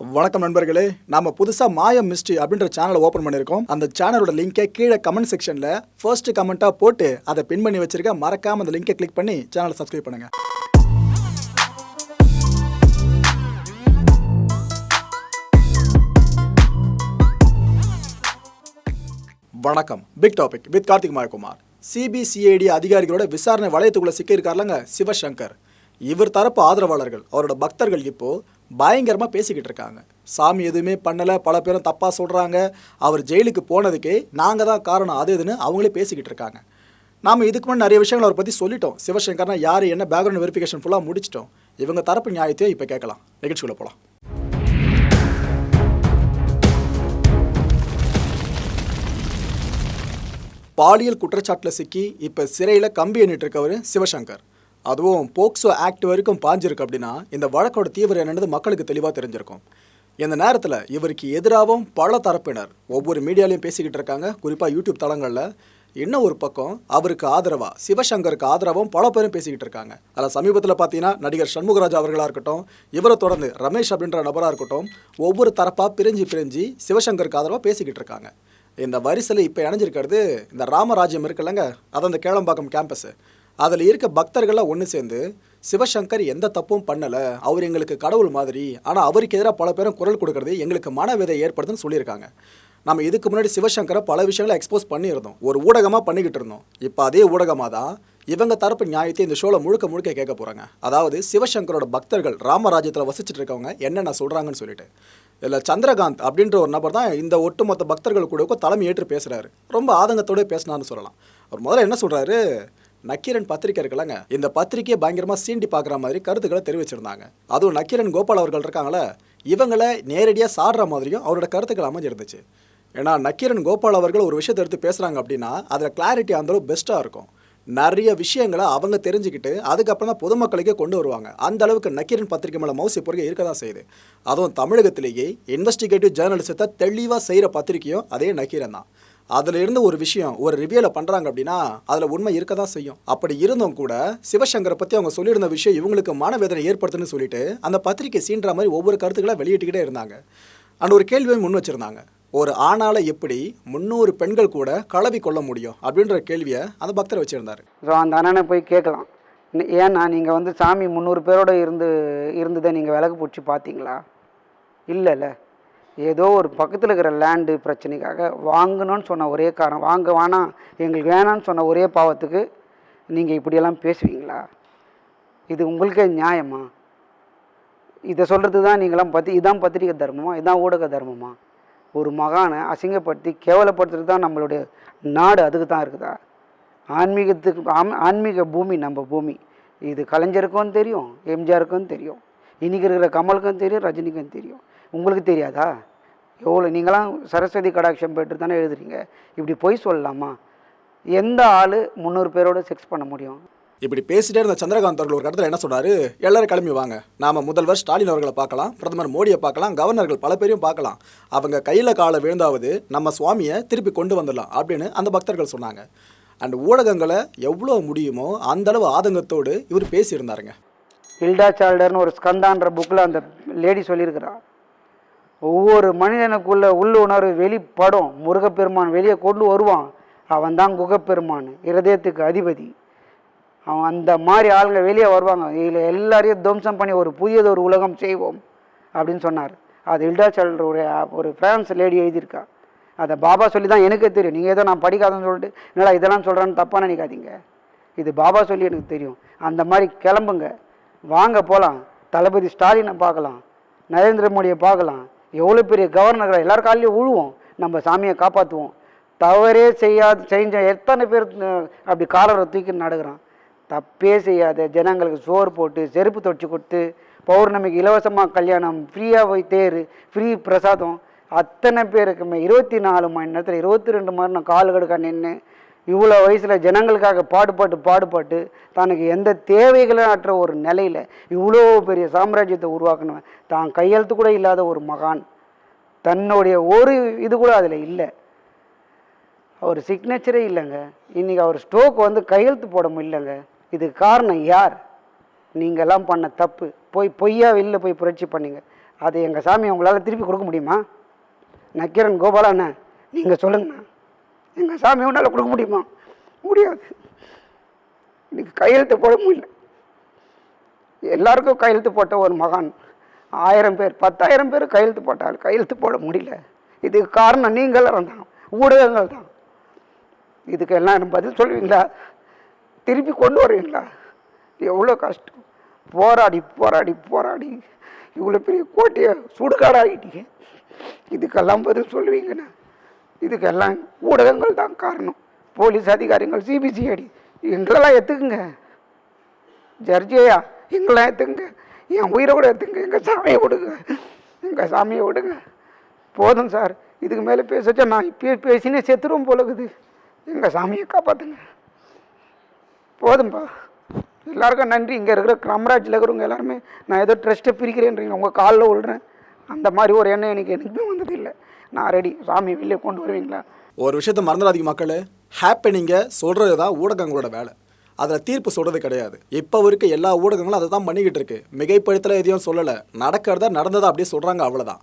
வணக்கம் நண்பர்களே நாம புதுசாக மாயம் மிஸ்ட்ரி அப்படின்ற சேனலை ஓப்பன் பண்ணியிருக்கோம். அந்த சேனலோட லிங்கை கீழே கமெண்ட் செக்ஷனில் ஃபர்ஸ்ட் கமெண்ட்டாக போட்டு அதை பின் பண்ணி வச்சிருக்க மறக்காம அந்த லிங்கை கிளிக் பண்ணி சேனலை சப்ஸ்கிரைப் பண்ணுங்கள் வணக்கம். Big topic with Karthik Mayakumar. CBCID அதிகாரிகளோட விசாரணை வளையத்துக்குள்ள சிக்கியிருக்காருலங்க சிவசங்கர். இவர் தரப்பு ஆதரவாளர்கள். அவரோட பக்தர்கள் இப்போ பயங்கரமாக பேசிக்கிட்டு இருக்காங்க. சாமி எதுவுமே பண்ணலை பல பேரும் தப்பாக சொல்கிறாங்க அவர் ஜெயிலுக்கு போனதுக்கே நாங்கள் தான் காரணம். அது இதுன்னு அவங்களே பேசிக்கிட்டு இருக்காங்க. நாம் இதுக்கு முன்னாடி நிறைய விஷயங்கள் அவரை பற்றி சொல்லிட்டோம். சிவசங்கர்னா யார் என்ன பேக்ரவுண்ட் வெரிஃபிகேஷன் ஃபுல்லாக முடிச்சிட்டோம். இவங்க தரப்பு நியாயத்தையும் இப்போ கேட்கலாம். நிகழ்ச்சிக்குள்ள போகலாம் பாலியல் குற்றச்சாட்டில் சிக்கி இப்போ சிறையில் கம்பி எண்ணிட்டு இருக்கவர் சிவசங்கர். அதுவும் போக்சோ ஆக்ட் வரைக்கும் பாஞ்சிருக்கு அப்படின்னா இந்த வழக்கோட தீவிரம் என்னது மக்களுக்கு தெளிவாக தெரிஞ்சிருக்கும். இந்த நேரத்தில் இவருக்கு எதிராகவும் பல தரப்பினர் ஒவ்வொரு மீடியாலையும் பேசிக்கிட்டு இருக்காங்க. குறிப்பாக யூடியூப் தளங்களில் இன்னும் ஒரு பக்கம் அவருக்கு ஆதரவாக சிவசங்கருக்கு ஆதரவும் பல பேரும் பேசிக்கிட்டு இருக்காங்க. அதில் சமீபத்தில் பார்த்தீங்கன்னா நடிகர் சண்முகராஜ் அவர்களாக இருக்கட்டும் இவரை தொடர்ந்து ரமேஷ் அப்படின்ற நபராக இருக்கட்டும் ஒவ்வொரு தரப்பாக பிரிஞ்சு பிரிஞ்சு சிவசங்கருக்கு ஆதரவாக பேசிக்கிட்டு இருக்காங்க. இந்த வரிசையில் இப்போ இணைஞ்சிருக்கிறது இந்த ராமராஜ்யம் இருக்குல்லங்க. அது அந்த கேளம்பாக்கம் கேம்பஸ் அதில் இருக்க பக்தர்கள்லாம் ஒன்று சேர்ந்து சிவசங்கர் எந்த தப்பும் பண்ணலை. அவர் எங்களுக்கு கடவுள் மாதிரி. ஆனால் அவருக்கு எதிராக பல பேரும் குரல் கொடுக்கறது எங்களுக்கு மனவேதை ஏற்படுதுன்னு சொல்லியிருக்காங்க. நம்ம இதுக்கு முன்னாடி சிவசங்கரை பல விஷயங்களை எக்ஸ்போஸ் பண்ணியிருந்தோம். ஒரு ஊடகமாக பண்ணிக்கிட்டு இருந்தோம். இப்போ அதே ஊடகமாக தான் இவங்க தரப்பு நியாயத்தை இந்த ஷோவில் முழுக்க முழுக்க கேட்க போகிறாங்க அதாவது சிவசங்கரோட பக்தர்கள் ராமராஜ்யத்தில் வசிச்சுட்டு இருக்கவங்க என்னென்ன சொல்கிறாங்கன்னு சொல்லிட்டு. இதில் சந்திரகாந்த் அப்படின்ற ஒரு நபர் தான் இந்த ஒட்டுமொத்த பக்தர்கள் கூட தலைமை ஏற்று பேசுகிறாரு ரொம்ப ஆதங்கத்தோடு பேசினார்னு சொல்லலாம். அவர் முதல்ல என்ன சொல்கிறாரு நக்கீரன் பத்திரிக்கை இருக்கலங்க இந்த பத்திரிக்கையை பயங்கரமாக சீண்டி பார்க்குற மாதிரி கருத்துக்களை தெரிவிச்சிருந்தாங்க. அதுவும் நக்கீரன் கோபால் அவர்கள் இருக்காங்களே இவங்களை நேரடியாக சாடுற மாதிரியும் அவரோட கருத்துக்கள் அமைஞ்சிருந்துச்சு. ஏன்னா நக்கீரன் கோபால் அவர்கள் ஒரு விஷயத்தை எடுத்து பேசுகிறாங்க அப்படின்னா அதில் கிளாரிட்டி அந்தளவு பெஸ்ட்டாக இருக்கும். நிறைய விஷயங்களை அவங்க தெரிஞ்சுக்கிட்டு அதுக்கப்புறம் தான் பொதுமக்களுக்கே கொண்டு வருவாங்க. அந்த அளவுக்கு நக்கீரன் பத்திரிகை மேலே மவுசி பொறுக்க இருக்க தான் செய்யுது. அதுவும் தமிழகத்திலேயே இன்வெஸ்டிகேட்டிவ் ஜேர்னலிசத்தை தெளிவாக செய்கிற பத்திரிக்கையும் அதே நக்கீரன் தான். அதில் இருந்து ஒரு விஷயம் ஒரு ரிவியூல பண்ணுறாங்க அப்படின்னா அதில் உண்மை இருக்க தான் செய்யும். அப்படி இருந்தும் கூட சிவசங்கரை பற்றி அவங்க சொல்லியிருந்த விஷயம் இவங்களுக்கு மனவேதனை ஏற்படுத்துன்னு சொல்லிட்டு அந்த பத்திரிக்கை சீன்ற மாதிரி ஒவ்வொரு கருத்துக்களாக வெளியிட்டுக்கிட்டே இருந்தாங்க. அண்ட் ஒரு கேள்வியை முன் வச்சுருந்தாங்க. ஒரு ஆணால எப்படி முந்நூறு பெண்கள் கூட கலவி கொள்ள முடியும் அப்படின்ற கேள்வியை அந்த பக்தர் வச்சுருந்தார். ஸோ அந்த அண்ணனை போய் கேட்கலாம். ஏன்னா நீங்கள் வந்து சாமி முந்நூறு பேரோட இருந்து இருந்ததை நீங்கள் விலகு பிடிச்சி பார்த்தீங்களா? இல்லைல்ல. ஏதோ ஒரு பக்கத்தில் இருக்கிற லேண்டு பிரச்சனைக்காக வாங்கணும்னு சொன்ன ஒரே காரணம். வாங்க வேணாம் எங்களுக்கு வேணாம்னு சொன்ன ஒரே பாவத்துக்கு நீங்கள் இப்படியெல்லாம் பேசுவீங்களா? இது உங்களுக்கே நியாயமா? இதை சொல்கிறது தான் நீங்களாம் பத்தி இதான் பத்திரிகை தர்மமா? இதான் ஊடக தர்மமா? ஒரு மகானை அசிங்கப்படுத்தி கேவலப்படுத்துறது தான் நம்மளுடைய நாடு அதுக்கு தான் இருக்குதா? ஆன்மீகத்துக்கு ஆம் ஆன்மீக பூமி நம்ம பூமி. இது கலைஞருக்கும் தெரியும் எம்ஜிஆருக்கும் தெரியும். இன்றைக்கி இருக்கிற கமலுக்கும் தெரியும் ரஜினிக்கும் தெரியும். உங்களுக்கு தெரியாதா? எவ்வளோ நீங்களாம் சரஸ்வதி கடாட்சம் பெற்று தானே எழுதுறீங்க. இப்படி பொய் சொல்லலாமா? எந்த ஆள் முந்நூறு பேரோட செக்ஸ் பண்ண முடியும்? இப்படி பேசிட்டே இருந்த சந்திரகாந்த் அவர்கள் ஒரு இடத்துல என்ன சொன்னாரு எல்லாரும் கிளம்பி வாங்க. நாம முதல்வர் ஸ்டாலின் அவர்களை பார்க்கலாம் பிரதமர் மோடியை பார்க்கலாம் கவர்னர்கள் பல பேரையும் பார்க்கலாம். அவங்க கையில் காலை விழுந்தாவது நம்ம சுவாமியை திருப்பி கொண்டு வந்துடலாம் அப்படின்னு அந்த பக்தர்கள் சொன்னாங்க. அண்ட் ஊடகங்களை எவ்வளோ முடியுமோ அந்த அளவு ஆதங்கத்தோடு இவர் பேசியிருந்தாருங்க. ஹில்டா சால்டர்னு ஒரு ஸ்கந்தான்ற புக்கில் அந்த லேடி சொல்லியிருக்கிறா. ஒவ்வொரு மனிதனுக்குள்ள உள்ளுணர்வு வெளிப்படும். முருகப்பெருமான் வெளியே கொண்டு வருவான். அவன் தான் குகப்பெருமான் இருதயத்துக்கு அதிபதி. அவன் அந்த மாதிரி ஆளுங்க வெளியே வருவாங்க. இதில் எல்லாரையும் துவம்சம் பண்ணி ஒரு புதியது ஒரு உலகம் செய்வோம் அப்படின்னு சொன்னார். அது ஹில்டா சால்டர் ஒரு ஒரு லேடி எழுதியிருக்கா. அதை பாபா சொல்லி தான் எனக்கே தெரியும். நீங்கள் ஏதோ நான் படிக்காதன்னு சொல்லிட்டு என்னடா இதெல்லாம் சொல்கிறேன்னு தப்பாக நினைக்காதீங்க. இது பாபா சொல்லி எனக்கு தெரியும். அந்த மாதிரி கிளம்புங்க. வாங்க போகலாம் தளபதி ஸ்டாலினை பார்க்கலாம். நரேந்திர மோடியை பார்க்கலாம். எவ்வளோ பெரிய கவர்னர் எல்லார் காலையும் உழுவோம் நம்ம சாமியை காப்பாற்றுவோம் தவறே செய்யாது செஞ்ச எத்தனை பேர் அப்படி காலரை தூக்கி நடக்கிறான் தப்பே செய்யாத ஜனங்களுக்கு சோறு போட்டு செருப்பு தொடச்சி கொடுத்து பௌர்ணமிக்கு இலவசமாக கல்யாணம் ஃப்ரீயாக போய் தேர் ஃப்ரீ பிரசாதம். அத்தனை பேருக்குமே இருபத்தி நாலு மணி நேரத்தில் இருபத்தி ரெண்டு மணி நேரம் கால் கடுக்க நின்று இவ்வளோ வயசில் ஜனங்களுக்காக பாடுபாட்டு பாடுபாட்டு தனக்கு எந்த தேவைகளும் அற்ற ஒரு நிலையில் இவ்வளோ பெரிய சாம்ராஜ்யத்தை உருவாக்கணும் தான் கையெழுத்து கூட இல்லாத ஒரு மகான். தன்னுடைய ஒரு இது கூட அதில் இல்லை. அவர் சிக்னேச்சரே இல்லைங்க. இன்றைக்கி அவர் ஸ்டோக் வந்து கையெழுத்து போட முடியலங்க. இதுக்கு காரணம் யார்? நீங்கள்லாம் பண்ண தப்பு. போய் பொய்யா வெளில போய் புரட்சி பண்ணிங்க. அது எங்கள் சாமி உங்களால் திருப்பி கொடுக்க முடியுமா? நக்கீரன் கோபாலா நீங்கள் சொல்லுங்கண்ணா எங்கள் சாமி உன்னால் கொடுக்க முடியுமா? முடியாது. இன்னைக்கு கையெழுத்து போட முடியல எல்லாருக்கும் கையெழுத்து போட்ட ஒரு மகான். ஆயிரம் பேர் பத்தாயிரம் பேர் கையெழுத்து போட்டால் கையெழுத்து போட முடியல. இதுக்கு காரணம் நீங்கள் தான் ஊடகங்கள் தான். இதுக்கு எல்லாம் பதில் சொல்லுவீங்களா? திருப்பி கொண்டு வருவீங்களா? எவ்வளோ கஷ்டம். போராடி போராடி போராடி. இவ்வளோ பெரிய கோட்டையை சுடுகாடாகிட்டீங்க இதுக்கெல்லாம் பதில் சொல்லுவீங்கண்ணா. இதுக்கெல்லாம் ஊடகங்கள் தான் காரணம். போலீஸ் அதிகாரிகள் சிபிசிஐடி எங்களெல்லாம் எத்துக்குங்க ஜர்ஜியா எங்களாம் எடுத்துங்க என் உயிரை கூட எடுத்துங்க எங்கள் சாமியை விடுங்க. எங்கள் சாமியை விடுங்க. போதும் சார். இதுக்கு மேலே பேசச்சா நான் இப்பயே பேசினே செத்துருவோம் போல இருக்குது எங்கள் சாமியை காப்பாற்றுங்க போதும்பா. எல்லாருக்கும் நன்றி. இங்கே இருக்கிற கிராமராஜில் இருக்கிறவங்க எல்லாருமே நான் ஏதோ ட்ரஸ்ட்டை பிரிக்கிறேன்றீங்க. உங்கள் காலில் விழுறேன். அந்த மாதிரி ஒரு எண்ணம் எனக்கு எனக்குமே வந்ததில்லை. நான் ரெடி சாமி வெளியே கொண்டு வருவீங்களா? ஒரு விஷயத்தை மறந்துடாதீங்க மக்களே. ஹாப்பனிங்க சொல்கிறது தான் ஊடகங்களோட வேலை. அதில் தீர்ப்பு சொல்கிறது கிடையாது. இப்போ வரைக்கும் எல்லா ஊடகங்களும் அதை தான் பண்ணிக்கிட்டு இருக்கு. மிகைப்படுத்தல எதையும் சொல்லலை. நடக்கிறதா நடந்ததா அப்படியே சொல்கிறாங்க அவ்வளோதான்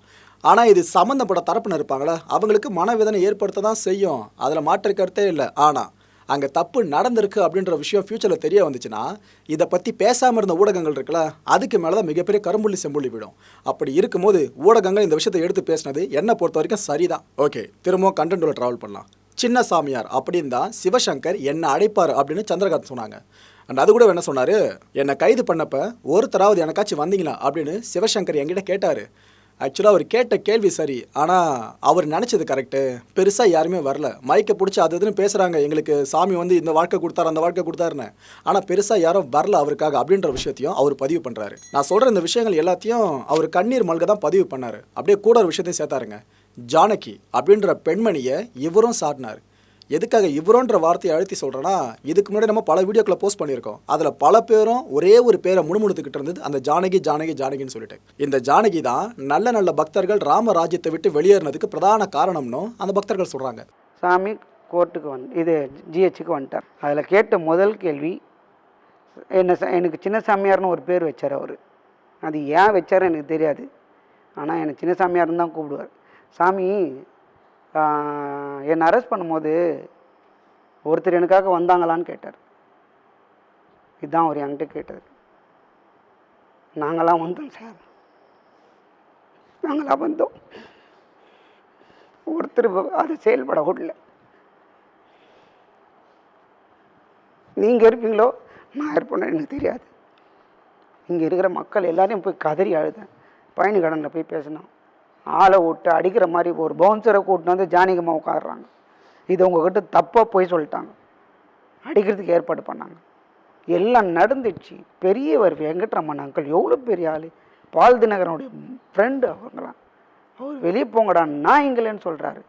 ஆனால் இது சம்மந்தப்பட்ட தரப்புன்னு இருப்பாங்களே அவங்களுக்கு மனவேதனை ஏற்படுத்த தான் செய்யும். அதில் மாற்று கருத்தே இல்லை. ஆனால் அங்கே தப்பு நடந்திருக்கு அப்படின்ற விஷயம் ஃப்யூச்சரில் தெரிய வந்துச்சுன்னா இதை பற்றி பேசாமல் இருந்த ஊடகங்கள் இருக்குல்ல அதுக்கு மேலே தான் மிகப்பெரிய கரும்புள்ளி செம்புள்ளி விடும் அப்படி இருக்கும்போது ஊடகங்கள் இந்த விஷயத்தை எடுத்து பேசினது என்னை பொறுத்த வரைக்கும் சரிதான். ஓகே திரும்பவும் கண்டென்ட்டோட ட்ராவல் பண்ணலாம். சின்ன சாமியார் அப்படின்னு தான் சிவசங்கர் என்னை அழைப்பார் அப்படின்னு சந்திரகாந்த் சொன்னாங்க. அண்ட் அது கூட என்ன சொன்னார்? என்னை கைது பண்ணப்போ ஒருத்தராவது எனக்காச்சும் வந்தீங்களா அப்படின்னு சிவசங்கர் என்கிட்ட கேட்டார். ஆக்சுவலாக அவர் கேட்ட கேள்வி சரி. ஆனால் அவர் நினச்சது கரெக்டு பெருசாக யாருமே வரல. மைக்கை பிடிச்சி அது இதுன்னு பேசுகிறாங்க எங்களுக்கு சாமி வந்து இந்த வாழ்க்கை கொடுத்தாரு அந்த வாழ்க்கை கொடுத்தாருன்னு. ஆனால் பெருசாக யாரும் வரல அவருக்காக அப்படின்ற விஷயத்தையும் அவர் பதிவு பண்ணுறாரு நான் சொல்கிற இந்த விஷயங்கள் எல்லாத்தையும் அவர் கண்ணீர் மல்க தான் பதிவு பண்ணார். அப்படியே கூட ஒரு விஷயத்தையும் சேர்த்தாருங்க. ஜானகி அப்படின்ற பெண்மணியை இவரும் சாட்டினார். எதுக்காக இவரோன்ற வார்த்தையை அழுத்தி சொல்கிறேன்னா இதுக்கு முன்னாடி நம்ம பல வீடியோக்களை போஸ்ட் பண்ணியிருக்கோம். அதில் பல பேரும் ஒரே ஒரு பேரை முணுமுணுத்துக்கிட்டு இருந்தது அந்த ஜானகி ஜானகி ஜானகின்னு சொல்லிட்டு. இந்த ஜானகி தான் நல்ல நல்ல பக்தர்கள் ராமராஜ்யத்தை விட்டு வெளியேறினதுக்கு பிரதான காரணம்னு அந்த பக்தர்கள் சொல்கிறாங்க சாமி கோர்ட்டுக்கு வந்து இது ஜிஹெச்சுக்கு வந்துட்டார். அதில் கேட்ட முதல் கேள்வி என்ன எனக்கு சின்ன சாமியார்னு ஒரு பேர் வச்சார் அவர். அது ஏன் வச்சார் எனக்கு தெரியாது. ஆனால் என்னை சின்ன சாமியார்னு தான் கூப்பிடுவார். சாமி என்னை அரெஸ்ட் பண்ணும்போது ஒருத்தர் எனக்காக வந்தாங்களான்னு கேட்டார். இதுதான் அவர் என்கிட்ட கேட்டது. நாங்களாம் வந்தோம் சார் நாங்களாம் வந்தோம். ஒருத்தர் அது செயல்பட விடல நீங்கள் இருப்பீங்களோ? நான் இருப்பேன்னு எனக்கு தெரியாது. இங்கே இருக்கிற மக்கள் எல்லாரையும் போய் கதறி அழுதேன். பயணி கடனில் போய் பேசினோம். ஆளை விட்டு அடிக்கிற மாதிரி ஒரு பவுன்சரை கூட்டின்னு வந்து ஜானகிமா உட்காடுறாங்க இது உங்ககிட்ட தப்பாக போய் சொல்லிட்டாங்க. அடிக்கிறதுக்கு ஏற்பாடு பண்ணாங்க. எல்லாம் நடந்துச்சு. பெரியவர் வெங்கட்ரமன் அங்கிள் எவ்வளோ பெரிய ஆள்? பால் தினகரனுடைய ஃப்ரெண்டு அவங்களாம். அவர் வெளியே போங்கடா நான் இங்கலேன்னு சொல்கிறாரு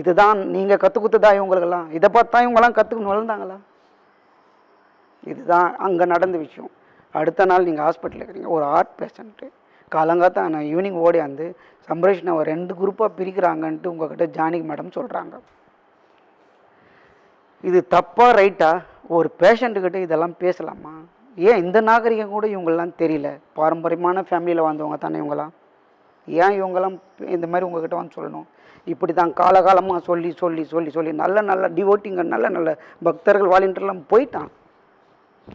இதுதான் நீங்கள் கற்றுக் கொடுத்ததா இவங்களுக்கெல்லாம் இதை பார்த்தா இவங்கெல்லாம் கற்றுக்கணும் வளர்ந்தாங்களா? இதுதான் அங்கே நடந்த விஷயம். அடுத்த நாள் நீங்கள் ஹாஸ்பிட்டலில் இருக்கிறீங்க. ஒரு ஹார்ட் பேஷண்ட்டு காலங்காத்தான் நான் ஈவினிங் ஓடியாந்து சம்பரேஷன் அவர் ரெண்டு குரூப்பாக பிரிக்கிறாங்கன்ட்டு உங்ககிட்ட ஜானகி மேடம் சொல்கிறாங்க இது தப்பாக ரைட்டாக ஒரு பேஷண்ட்டுக்கிட்ட இதெல்லாம் பேசலாமா? ஏன் இந்த நாகரிகம் கூட இவங்கெல்லாம் தெரியல? பாரம்பரியமான ஃபேமிலியில் வந்தவங்க தானே இவங்கெல்லாம். ஏன் இவங்கெல்லாம் இந்த மாதிரி உங்ககிட்ட வந்து சொல்லணும்? இப்படி தான் காலகாலமாக சொல்லி சொல்லி சொல்லி சொல்லி நல்ல நல்ல டிவோட்டிங்க நல்ல நல்ல பக்தர்கள் வாலிண்டர்லாம் போயிட்டான்.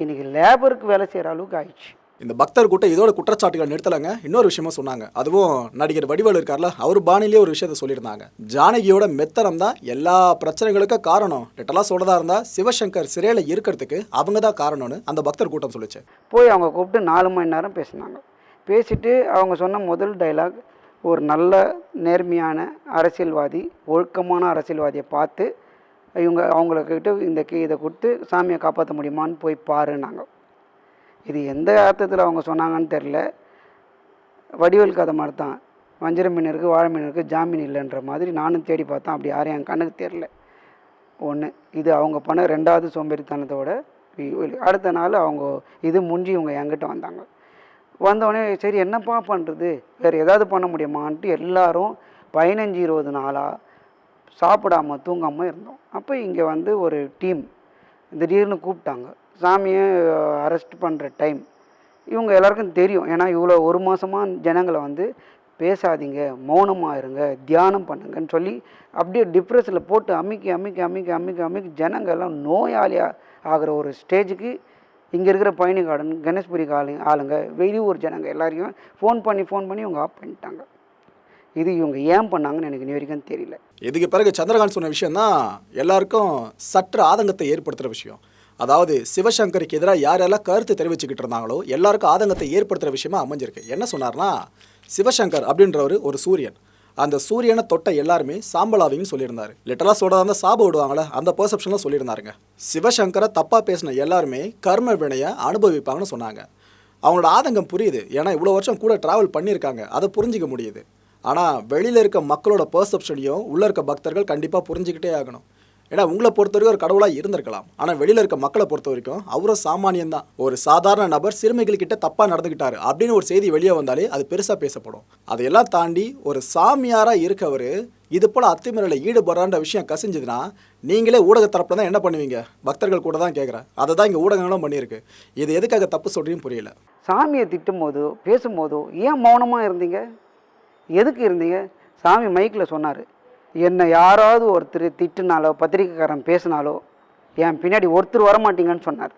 இன்றைக்கி லேபருக்கு வேலை செய்கிற அளவுக்கு ஆயிடுச்சு. இந்த பக்தர் கூட்டம் இதோட குற்றச்சாட்டுகள் நிறுத்தலைங்க. இன்னொரு விஷயமும் சொன்னாங்க. அதுவும் நடிகர் வடிவேலு இருக்கார்ல அவர் பாணிலேயே ஒரு விஷயத்த சொல்லியிருந்தாங்க. ஜானகியோட மெத்தனம் தான் எல்லா பிரச்சனைகளுக்கும் காரணம். லிட்டலாக சொல்றதா இருந்தா சிவசங்கர் சிறையில் இருக்கிறதுக்கு அவங்க தான் காரணம்னு அந்த பக்தர் கூட்டம் சொல்லிச்சு. போய் அவங்க கூப்பிட்டு நாலு மணி நேரம் பேசினாங்க. பேசிட்டு அவங்க சொன்ன முதல் டைலாக் ஒரு நல்ல நேர்மையான அரசியல்வாதி ஒழுக்கமான அரசியல்வாதியை பார்த்து இவங்க அவங்களுக்கிட்ட இந்த கீ இதை கொடுத்து சாமியை காப்பாற்ற முடியுமான்னு போய் பாருன்னாங்க. இது எந்த அர்த்தத்தில் அவங்க சொன்னாங்கன்னு தெரில வடிவேல் கதை மாதிரி தான் வஞ்சிர மீன் இருக்குது வாழை மீன் இருக்குது ஜாமீன் இல்லைன்ற மாதிரி நானும் தேடி பார்த்தேன். அப்படி யாரும் என் கண்ணுக்கு தெரில ஒன்று இது அவங்க பண்ண ரெண்டாவது சோம்பேறித்தனத்தோட அடுத்த நாள் அவங்க இது முடிஞ்சு இவங்க என்கிட்ட வந்தாங்க. வந்தோடனே சரி என்னப்பா பண்ணுறது வேறு ஏதாவது பண்ண முடியுமான்ட்டு எல்லாரும் பதினஞ்சு இருபது நாளாக சாப்பிடாம தூங்காமல் இருந்தோம். அப்போ இங்கே வந்து ஒரு டீம் திடீர்னு கூப்பிட்டாங்க. சாமியை அரெஸ்ட் பண்ணுற டைம் இவங்க எல்லாருக்கும் தெரியும். ஏன்னா இவ்வளோ ஒரு மாதமாக ஜனங்களை வந்து பேசாதீங்க மௌனமாக இருங்க தியானம் பண்ணுங்கன்னு சொல்லி அப்படியே டிப்ரெஷனில் போட்டு அமுக்கி அமுக்கி அமுக்கி அமுக்கி அமுக்கி ஜனங்கள்லாம் நோயாளியாக ஆகிற ஒரு ஸ்டேஜுக்கு இங்கே இருக்கிற பயணி கார்டன் கணேஷ்புரி ஆளு ஆளுங்க வெளியூர் ஜனங்க எல்லாரையும் ஃபோன் பண்ணி ஃபோன் பண்ணி இவங்க ஆஃப் பண்ணிட்டாங்க. இது இவங்க ஏன் பண்ணாங்கன்னு எனக்கு இனி வரைக்கும் தெரியல. இதுக்கு பிறகு சந்திரகாந்த் சொன்ன விஷயம் தான் எல்லாருக்கும் சற்று ஆதங்கத்தை ஏற்படுத்துகிற விஷயம். அதாவது சிவசங்கருக்கு எதிராக யாரெல்லாம் கருத்து தெரிவிச்சுக்கிட்டு இருந்தாங்களோ எல்லாருக்கும் ஆதங்கத்தை ஏற்படுத்துகிற விஷயமா அமைஞ்சிருக்கு. என்ன சொன்னார்னா சிவசங்கர் அப்படின்றவர் ஒரு சூரியன். அந்த சூரியனை தொட்ட எல்லாருமே சாம்பலாவின்னு சொல்லியிருந்தாரு. லிட்டரலாக சொல்கிறதா இருந்தால் சாப விடுவாங்களே அந்த பெர்செப்ஷனில் சொல்லியிருந்தாருங்க. சிவசங்கரை தப்பாக பேசின எல்லாருமே கர்ம வினையை அனுபவிப்பாங்கன்னு சொன்னாங்க. அவங்களோட ஆதங்கம் புரியுது. ஏன்னா இவ்வளோ வருஷம் கூட ட்ராவல் பண்ணியிருக்காங்க. அதை புரிஞ்சிக்க முடியுது. ஆனால் வெளியில் இருக்க மக்களோட பெர்செப்ஷனையும் உள்ளே இருக்க பக்தர்கள் கண்டிப்பாக புரிஞ்சுக்கிட்டே ஆகணும். ஏன்னா உங்களை பொறுத்த வரைக்கும் ஒரு கடவுளாக இருந்திருக்கலாம். ஆனால் வெளியில் இருக்க மக்களை பொறுத்த வரைக்கும் அவரும் சாமானியம் தான் ஒரு சாதாரண நபர் சிறுமிகள் கிட்ட தப்பாக நடந்துக்கிட்டாரு அப்படின்னு ஒரு செய்தி வெளியே வந்தாலே அது பெருசாக பேசப்படும். அதையெல்லாம் தாண்டி ஒரு சாமியாராக இருக்கவர் இது போல் அத்துமீறலில் ஈடுபடுறான்ற விஷயம் கசிஞ்சதுன்னா நீங்களே ஊடக தரப்பில் தான் என்ன பண்ணுவீங்க? பக்தர்கள் கூட தான் கேட்குறேன் அதை தான் இங்கே ஊடகங்களும் பண்ணியிருக்கு. இது எதுக்காக தப்பு சொல்கிறீன்னு புரியல. சாமியை திட்டும் போதோ பேசும்போதோ ஏன் மௌனமாக இருந்தீங்க? எதுக்கு இருந்தீங்க? சாமி மைக்கில் சொன்னார். என்னை யாராவது ஒருத்தர் திட்டுனாலோ பத்திரிக்கைக்காரன் பேசினாலோ என் பின்னாடி ஒருத்தர் வரமாட்டீங்கன்னு சொன்னார்.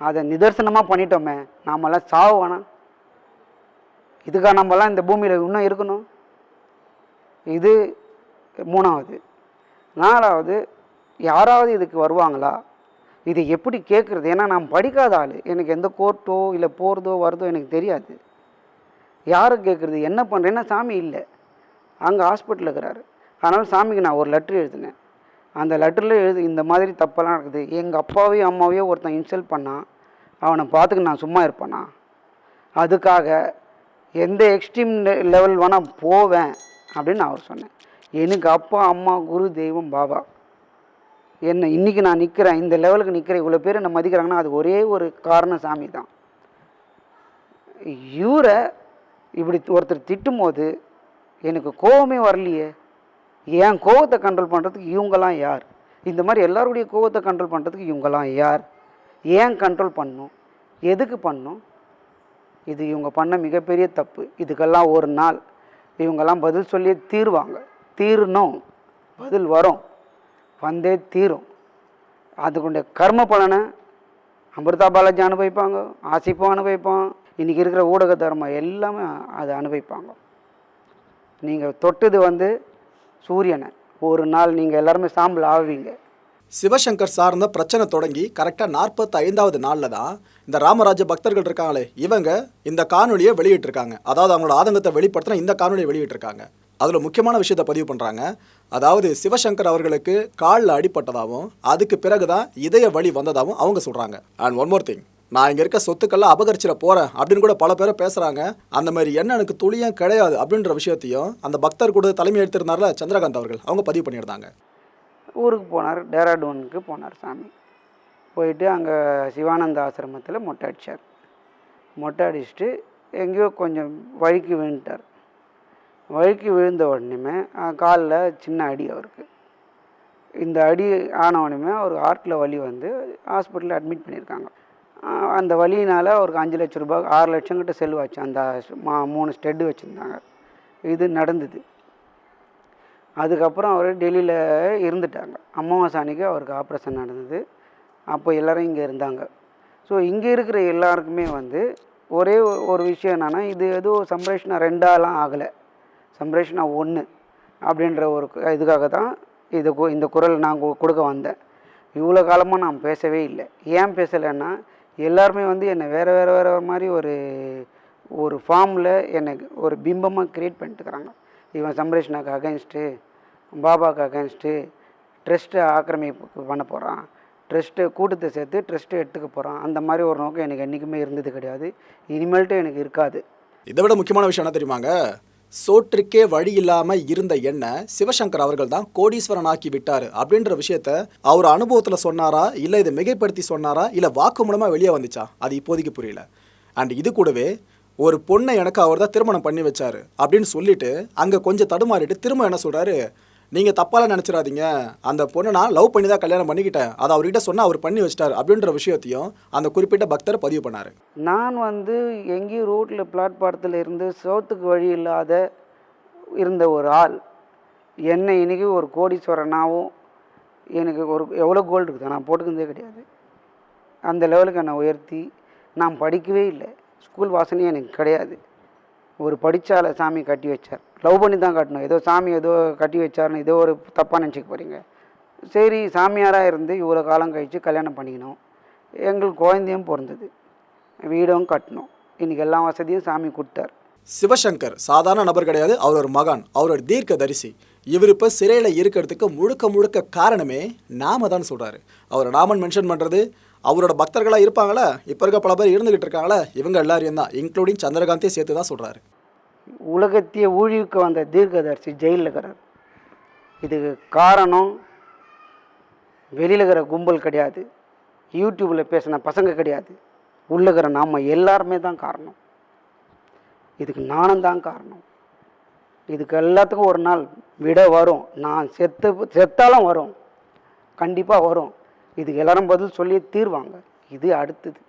அதை நிதர்சனமாக பண்ணிட்டோமே நாமெல்லாம் சாவு வேணாம் இதுக்காக நம்மலாம் இந்த பூமியில் இன்னும் இருக்கணும்? இது மூணாவது. நாலாவது யாராவது இதுக்கு வருவாங்களா? இது எப்படி கேட்குறது? ஏன்னா நான் படிக்காத ஆள். எனக்கு எந்த கோர்ட்டோ இல்லை போகிறதோ வர்றதோ எனக்கு தெரியாது. யாரை கேட்குறது? என்ன பண்ணுறேன்னா சாமி இல்லை. அங்கே ஹாஸ்பிட்டலில் இருக்கிறாரு. அதனால் சாமிக்கு நான் ஒரு லெட்ரு எழுதினேன். அந்த லெட்டரில் எழுது இந்த மாதிரி தப்பெல்லாம் இருக்குது எங்கள் அப்பாவையும் அம்மாவையும் ஒருத்தன் இன்சல்ட் பண்ணான் அவனை பார்த்துக்க நான் சும்மா இருப்பேனா? அதுக்காக எந்த எக்ஸ்ட்ரீம் லெவல் வேணால் போவேன் அப்படின்னு நான் அவர் சொன்னேன். எனக்கு அப்பா அம்மா குரு தெய்வம் பாபா. என்ன இன்றைக்கி நான் நிற்கிறேன் இந்த லெவலுக்கு நிற்கிறேன் இவ்வளோ பேர் என்னை மதிக்கிறாங்கன்னா அது ஒரே ஒரு காரணம் சாமி தான் இவரை இப்படி ஒருத்தர் திட்டும்போது எனக்கு கோவமே வரலையே. என் கோவத்தை கண்ட்ரோல் பண்ணுறதுக்கு இவங்கெல்லாம் யார்? இந்த மாதிரி எல்லாருடைய கோவத்தை கண்ட்ரோல் பண்ணுறதுக்கு இவங்கெல்லாம் யார்? ஏன் கண்ட்ரோல் பண்ணும்? எதுக்கு பண்ணும்? இது இவங்க பண்ண மிகப்பெரிய தப்பு. இதுக்கெல்லாம் ஒரு நாள். இவங்கெல்லாம் பதில் சொல்லியே தீருவாங்க. தீரணும். பதில் வரும். வந்தே தீரும். அதுக்குடைய கர்ம பலனை அமிர்தா பாலாஜி அனுபவிப்பாங்க. ஆசிப்பும் அனுபவிப்பான். இன்றைக்கி இருக்கிற ஊடக தர்மம் எல்லாமே அதை அனுபவிப்பாங்க. நீங்கள் தொட்டது வந்து சூரியனை. ஒரு நாள் நீங்கள் எல்லாருமே சாம்பல் ஆவீங்க. சிவசங்கர் சார்ந்த பிரச்சனை தொடங்கி கரெக்டாக நாற்பத்தி ஐந்தாவது நாளில் தான் இந்த ராமராஜ பக்தர்கள் இருக்காங்களே இவங்க இந்த காணொலியை வெளியிட்டிருக்காங்க. அதாவது அவங்களோட ஆதங்கத்தை வெளிப்படுத்தின இந்த காணொலியை வெளியிட்டிருக்காங்க. அதில் முக்கியமான விஷயத்தை பதிவு பண்ணுறாங்க அதாவது சிவசங்கர் அவர்களுக்கு காலில் அடிப்பட்டதாகவும் அதுக்கு பிறகு தான் இதய வழி வந்ததாகவும் அவங்க சொல்கிறாங்க அண்ட் ஒன் மோர் திங் நான் இங்கே இருக்க சொத்துக்கெல்லாம் அபகரிச்சிட போகிறேன் அப்படின்னு கூட பல பேர் பேசுகிறாங்க அந்த மாதிரி என்ன எனக்கு துளியும் கிடையாது அப்படின்ற விஷயத்தையும் அந்த பக்தர் கூட தலைமை எடுத்திருந்தார்ல சந்திரகாந்த் அவர்கள். அவங்க பதிவு பண்ணியிருந்தாங்க. ஊருக்கு போனார் டேராடூனுக்கு போனார் சாமி. போயிட்டு அங்கே சிவானந்த ஆசிரமத்தில் மொட்டை அடித்தார் மொட்டை அடிச்சுட்டு எங்கேயோ கொஞ்சம் வழுக்கி விழுந்துட்டார். வழுக்கி விழுந்த உடனேமே காலில் சின்ன அடி அவருக்கு. இந்த அடி ஆன உடனே அவர் ஹார்ட்டில் வலி வந்து ஹாஸ்பிட்டலில் அட்மிட் பண்ணியிருக்காங்க. அந்த வழியினால் அவருக்கு அஞ்சு லட்ச ரூபாய் ஆறு லட்சம் கிட்ட செல்வாச்சு அந்த மா மூணு ஸ்டெட்டு வச்சுருந்தாங்க. இது நடந்தது. அதுக்கப்புறம் அவர் டெல்லியில் இருந்துட்டாங்க. அமாவாசை அன்னைக்கு அவருக்கு ஆப்ரேஷன் நடந்தது. அப்போ எல்லாரும் இங்கே இருந்தாங்க. ஸோ இங்கே இருக்கிற எல்லாருக்குமே வந்து ஒரே ஒரு விஷயம் என்னென்னா இது எதுவும் சம்ரேஷனா ரெண்டாலாம் ஆகலை. சம்ரேஷனா ஒன்று அப்படின்ற ஒரு இதுக்காக தான் இது கு- இந்த குரல் நான் கொடுக்க வந்தேன். இவ்வளோ காலமாக நான் பேசவே இல்லை. ஏன் பேசலைன்னா எல்லாருமே வந்து என்னை வேறு வேறு வேறு மாதிரி ஒரு ஒரு ஃபார்மில் என்னை ஒரு பிம்பமாக க்ரியேட் பண்ணிட்டுருக்குறாங்க. இவன் சம்ரேஷனாக்கு அகேன்ஸ்ட்டு பாபாவுக்கு அகேன்ஸ்ட்டு ட்ரஸ்ட்டை ஆக்கிரமிப்பு பண்ண போகிறான் ட்ரஸ்ட்டு கூட்டத்தை சேர்த்து ட்ரெஸ்ட்டு எடுத்துக்க போகிறான் அந்த மாதிரி ஒரு நோக்கம் எனக்கு என்றைக்குமே இருந்தது கிடையாது. இனிமேல்ட்டு எனக்கு இருக்காது. இதை விட முக்கியமான விஷயம் என்ன தெரியுமாங்க? சோற்றுக்கே வழி இல்லாமல் இருந்த எண்ணெய் சிவசங்கர் அவர்கள் தான் கோடீஸ்வரன் ஆக்கி விட்டார் அப்படின்ற விஷயத்த அவர் அனுபவத்தில் சொன்னாரா? இல்லை இதை மிகைப்படுத்தி சொன்னாரா? இல்லை வாக்கு மூலமாக வெளியே வந்துச்சா? அது இப்போதைக்கு புரியல. அண்ட் இது கூடவே ஒரு பொண்ணை எனக்கு அவர் தான் திருமணம் பண்ணி வச்சாரு அப்படின்னு சொல்லிட்டு அங்க கொஞ்சம் தடுமாறிட்டு திரும்ப என்ன சொல்றாரு? நீங்கள் தப்பாலாம் நினச்சிடாதீங்க. அந்த பொண்ணை நான் லவ் பண்ணி தான் கல்யாணம் பண்ணிக்கிட்டேன். அதை அவர்கிட்ட சொன்னால் அவர் பண்ணி வச்சிட்டார் அப்படின்ற விஷயத்தையும் அந்த குறிப்பிட்ட பக்தர் பதிவு பண்ணார். நான் வந்து எங்கேயும் ரோட்டில் பிளாட்பாரத்தில் இருந்து சோத்துக்கு வழி இல்லாத இருந்த ஒரு ஆள். என்னை இன்றைக்கி ஒரு கோடீஸ்வரனாகவும் எனக்கு ஒரு எவ்வளோ கோல்டு இருக்குது நான் போட்டுக்கிறதே கிடையாது. அந்த லெவலுக்கு என்னை உயர்த்தி நான் படிக்கவே இல்லை. ஸ்கூல் வாசனையே எனக்கு கிடையாது. ஒரு படித்தால சாமி கட்டி வச்சார். லவ் பண்ணி தான் கட்டணும். ஏதோ சாமி ஏதோ கட்டி வச்சார்னு ஏதோ ஒரு தப்பாக நினச்சிக்க போகிறீங்க சரி சாமியாராக இருந்து இவ்வளோ காலம் கழித்து கல்யாணம் பண்ணிக்கணும். எங்களுக்கு குழந்தையும் பிறந்தது. வீடும் கட்டணும். இன்றைக்கி எல்லா வசதியும் சாமி கொடுத்தார். சிவசங்கர் சாதாரண நபர் கிடையாது. அவர் ஒரு மகான். அவர் ஒரு தீர்க்க தரிசி இவர் இப்போ சிறையில் இருக்கிறதுக்கு முழுக்க முழுக்க காரணமே நாம தான் சொல்கிறாரு அவர் நாமன் மென்ஷன் பண்ணுறது அவரோட பக்தர்களாக இருப்பாங்களா? இப்போ இருக்க பல பேர் இருந்துகிட்டு இருக்காங்களே? இவங்க எல்லாரையும் தான் இன்க்ளூடிங் சந்திரகாந்தே சேர்த்து தான் சொல்கிறாரு உலகத்திய ஊழிவுக்கு வந்த தீர்க்கதரிசி ஜெயிலில் இருக்கிறார். இதுக்கு காரணம் வெளியில் இருக்கிற கும்பல் கிடையாது. யூடியூப்பில் பேசின பசங்க கிடையாது. உள்ள இருக்கிற நாம் எல்லாருமே தான் காரணம். இதுக்கு நானும் தான் காரணம். இதுக்கு எல்லாத்துக்கும் ஒரு நாள் விட வரும். நான் செத்து செத்தாலும் வரும். கண்டிப்பாக வரும். இதுக்கு எல்லாரும் பதில் சொல்லி தீர்வாங்க. இது அடுத்தது.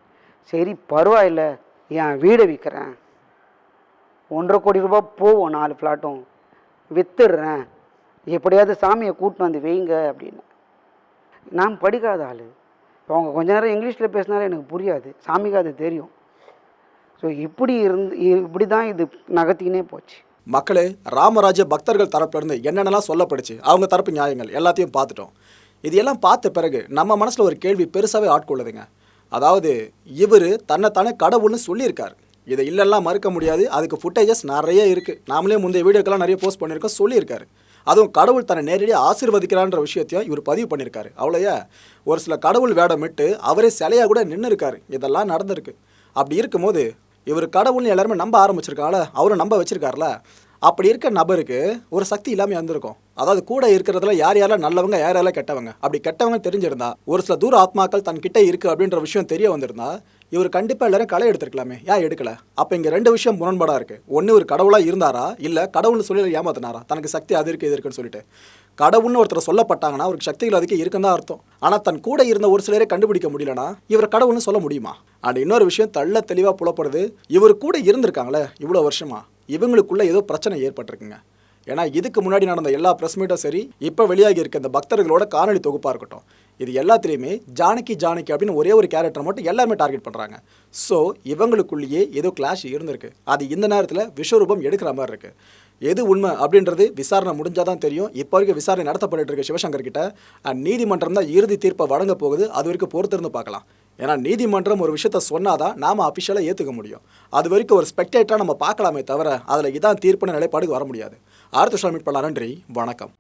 சரி பரவாயில்ல. என் வீடை விற்கிறேன் ஒன்றரை கோடி ரூபாய் போவோம் நாலு ஃப்ளாட்டும் வித்துடுறேன். எப்படியாவது சாமியை கூட்டின்னு வந்து வைங்க அப்படின்னு. நான் படிக்காத ஆள். அவங்க கொஞ்ச நேரம் இங்கிலீஷில் பேசினாலே எனக்கு புரியாது. சாமிக்கு அது தெரியும். ஸோ இப்படி இருந்து இப்படி தான் இது நகர்த்திக்கினே போச்சு. மக்களே ராமராஜ பக்தர்கள் தரப்புலேருந்து என்னென்னலாம் சொல்லப்படுச்சு அவங்க தரப்பு நியாயங்கள். எல்லாத்தையும் பார்த்துட்டோம். இதையெல்லாம் பார்த்த பிறகு நம்ம மனசில் ஒரு கேள்வி பெருசாகவே ஆட்கொள்ளுதுங்க அதாவது இவர் தன்னைத்தானே கடவுள்னு சொல்லியிருக்காரு. இதை இல்லைலாம் மறுக்க முடியாது. அதுக்கு ஃபுட்டேஜஸ் நிறைய இருக்குது நாமளே முந்தைய வீடியோக்கெல்லாம் நிறைய போஸ்ட் பண்ணியிருக்கோம் சொல்லியிருக்காரு. அதுவும் கடவுள் தன்னை நேரடியாக ஆசீர்வதிக்கிறான்ற விஷயத்தையும் இவர் பதிவு பண்ணியிருக்காரு. அவ்வளோயா? ஒரு சில கடவுள் வேடமிட்டு அவரே சிலையாக கூட நின்று இருக்காரு. இதெல்லாம் நடந்திருக்கு. அப்படி இருக்கும்போது இவர் கடவுள்னு எல்லாருமே நம்ப ஆரம்பிச்சிருக்காங்கள அவரும் நம்ப வச்சிருக்காருல அப்படி இருக்க நபருக்கு ஒரு சக்தி இல்லாமல் இருந்திருக்கும். அதாவது கூட இருக்கிறதுல யார் யாரெல்லாம் நல்லவங்க யார் யாரெல்லாம் கெட்டவங்க? அப்படி கெட்டவங்க தெரிஞ்சிருந்தா ஒரு சில தூர ஆத்மாக்கள் தன் இருக்குது அப்படின்ற விஷயம் தெரிய வந்திருந்தா இவர் கண்டிப்பாக எல்லாரும் களை எடுத்திருக்கலாமே. ஏன் எடுக்கல? அப்போ இங்கே ரெண்டு விஷயம் முரண்பாடாக இருக்குது ஒன்று ஒரு கடவுளாக இருந்தாரா? இல்லை கடவுள்னு சொல்லி ஏமாத்தினாரா? தனக்கு சக்தி அது இருக்குது இது இருக்குன்னு சொல்லிட்டு. கடவுள்னு ஒருத்தர் சொல்லப்பட்டாங்கன்னா அவருக்கு சக்திகள் அதுக்கு இருக்குன்னு தான் அர்த்தம். ஆனால் தன் கூட இருந்த ஒரு சிலரே கண்டுபிடிக்க முடியலனா இவர் கடவுள்னு சொல்ல முடியுமா? அண்ட் இன்னொரு விஷயம் தள்ள தெளிவாக புலப்படுது. இவர் கூட இருந்திருக்காங்களே இவ்வளோ வருஷமா. இவங்களுக்குள்ளே ஏதோ பிரச்சனை ஏற்பட்டிருக்குங்க. ஏன்னா இதுக்கு முன்னாடி நடந்த எல்லா ப்ரெஸ் மீட்டும் சரி இப்போ வெளியாகி இருக்க இந்த பக்தர்களோட காணொலி தொகுப்பாக இருக்கட்டும். இது எல்லாத்துலேயுமே ஜானகி ஜானகி அப்படின்னு ஒரே ஒரு கேரக்டர் மட்டும் எல்லாருமே டார்கெட் பண்ணுறாங்க ஸோ இவங்களுக்குள்ளேயே ஏதோ கிளாஷ் இருந்திருக்கு. அது இந்த நேரத்தில் விஸ்வரூபம் எடுக்கிற மாதிரி இருக்குது எது உண்மை அப்படின்றது விசாரணை முடிஞ்சால் தான் தெரியும். இப்போ வரைக்கும் விசாரணை நடத்தப்பட்டு இருக்க சிவசங்கர் கிட்ட நீதிமன்றம் தான் இறுதி தீர்ப்பை வழங்க போகுது. அது வரைக்கும் பொறுத்திருந்து பார்க்கலாம். ஏன்னா நீதிமன்றம் ஒரு விஷயத்த சொன்னாதான் நாம் அஃபிஷியலாக ஏற்றுக்க முடியும். அது வரைக்கும் ஒரு ஸ்பெக்டேட்டராக நம்ம பார்க்கலாமே தவிர அதில் இதான் தீர்ப்புன நிலைப்பாடுக்கு வர முடியாது. அடுத்த விஷயம் பண்ணலாம் நன்றி. வணக்கம்.